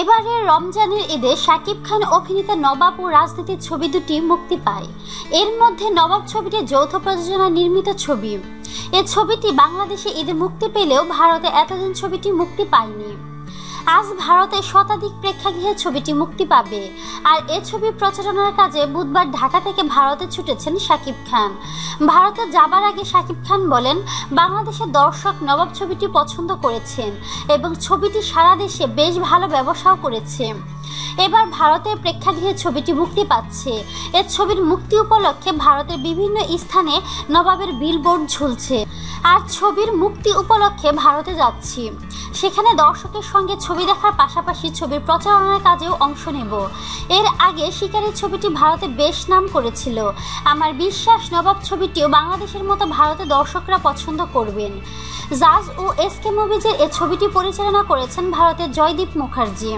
এবারের রমজানের ঈদে শাকিব খান অভিনেতা নবাব ও রাজনীতির ছবি দুটি মুক্তি পায়। এর মধ্যে নবাব ছবিটি যৌথ প্রযোজনা নির্মিত ছবি। এ ছবিটি বাংলাদেশে ঈদে মুক্তি পেলেও ভারতে এতদিন ছবিটি মুক্তি পায়নি। আজ ভারতে শতাধিক প্রেক্ষাগৃহে ছবিটি মুক্তি পাবে। আর এ ছবি প্রচারণার কাজে বুধবার ঢাকা থেকে ভারতে ছুটেছেন শাকিব খান। ভারতে যাবার আগে শাকিব খান বলেন, বাংলাদেশের দর্শক নবাব ছবিটি পছন্দ করেছেন এবং ছবিটি সারা দেশে বেশ ভালো ব্যবসাও করেছে। এবার ভারতের প্রেক্ষাগৃহে ছবিটি মুক্তি পাচ্ছে। এ ছবির মুক্তি উপলক্ষে ভারতের বিভিন্ন স্থানে নবাবের বিলবোর্ড ঝুলছে। আর ছবির মুক্তি উপলক্ষে ভারতে যাচ্ছি। সেখানে দর্শকের সঙ্গে ছবি দেখার পাশাপাশি ছবির প্রচারণার কাজেও অংশ নেব। এর আগে শিকারের ছবিটি ভারতে বেশ নাম করেছিল। আমার বিশ্বাস, নবাব ছবিটিও বাংলাদেশের মতো ভারতে দর্শকরা পছন্দ করবেন। জাজ ও এস কে মুভিজের এ ছবিটি পরিচালনা করেছেন ভারতের জয়দীপ মুখার্জি।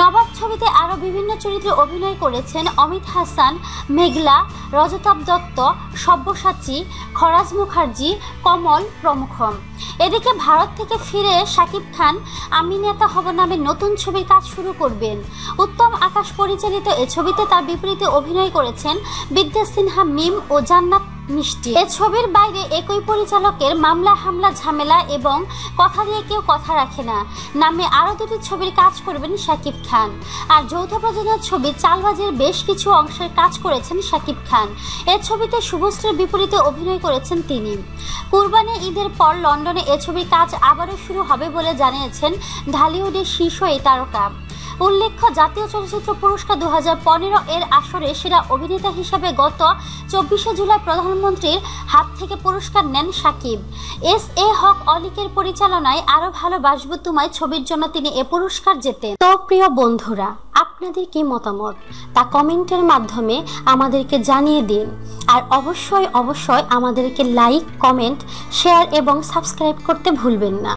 নবাব ছবিতে আরও বিভিন্ন চরিত্রে অভিনয় করেছেন অমিত হাসান, মেঘলা রজতাব দত্ত, সব্যসাচী, খরাজ মুখার্জি, কমল প্রমুখ। এদিকে ভারত থেকে ফিরে শাকিব খান, আমি নেতা হব নামে নতুন ছবির কাজ শুরু করবেন। উত্তম আকাশ পরিচালিত এ ছবিতে তার বিপরীতে অভিনয় করেছেন বিদ্যা সিনহা, মিম ও জান্নাত মিষ্টি। এ ছবির বাইরে একই পরিচালকের মামলা, হামলা, ঝামেলা এবং কথা দিয়ে কেউ কথা রাখে না। নামে আরও দুটি ছবির কাজ করবেন শাকিব খান। আর যৌথ প্রযোজনার ছবি চালবাজের বেশ কিছু অংশের কাজ করেছেন শাকিব খান। এ ছবিতে শুভশ্রীর বিপরীতে অভিনয় করেছেন তিনি। কুরবানি ঈদের পর লন্ডনে এ ছবির কাজ আবারও শুরু হবে বলে জানিয়েছেন ঢালিউডের শীর্ষ এই তারকা। উল্লেখ্য, জাতীয় চলচ্চিত্র পুরস্কার দু হাজার পনেরো এর আসরে সেরা অভিনেতা হিসাবে গত চব্বিশে জুলাই প্রধানমন্ত্রীর হাত থেকে পুরস্কার নেন সাকিব। এস এ হক অলিকের পরিচালনায় আরও ভালোবাসবো তোমায় ছবির জন্য তিনি এ পুরস্কার জেতেন। তো প্রিয় বন্ধুরা, আপনাদের কি মতামত? তা কমেন্টের মাধ্যমে আমাদেরকে জানিয়ে দিন। আর অবশ্যই অবশ্যই আমাদেরকে লাইক, কমেন্ট, শেয়ার এবং সাবস্ক্রাইব করতে ভুলবেন না।